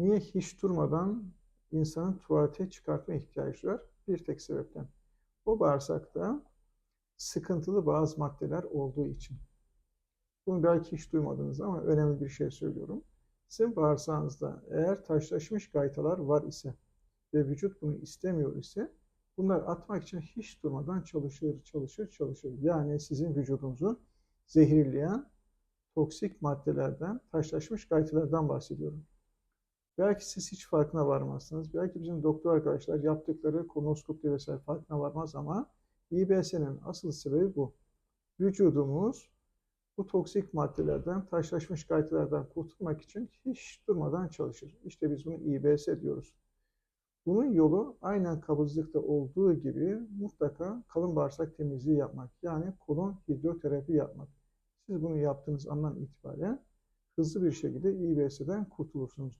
Niye hiç durmadan insanın tuvalete çıkartma ihtiyacı var? Bir tek sebepten. O bağırsakta sıkıntılı bazı maddeler olduğu için. Bunu belki hiç duymadınız ama önemli bir şey söylüyorum. Sizin bağırsağınızda eğer taşlaşmış gaytalar var ise ve vücut bunu istemiyor ise bunlar atmak için hiç durmadan çalışır, çalışır, çalışır. Yani sizin vücudunuzu zehirleyen toksik maddelerden, taşlaşmış gaytalardan bahsediyorum. Belki siz hiç farkına varmazsınız. Belki bizim doktor arkadaşlar yaptıkları kolonoskopta vesaire farkına varmaz ama İBS'nin asıl sebebi bu. Vücudumuz bu toksik maddelerden, taşlaşmış gaytalardan kurtulmak için hiç durmadan çalışır. İşte biz bunu İBS diyoruz. Bunun yolu aynen kabızlıkta olduğu gibi mutlaka kalın bağırsak temizliği yapmak. Yani kolon hidroterapi yapmak. Siz bunu yaptığınız andan itibaren hızlı bir şekilde İBS'den kurtulursunuz.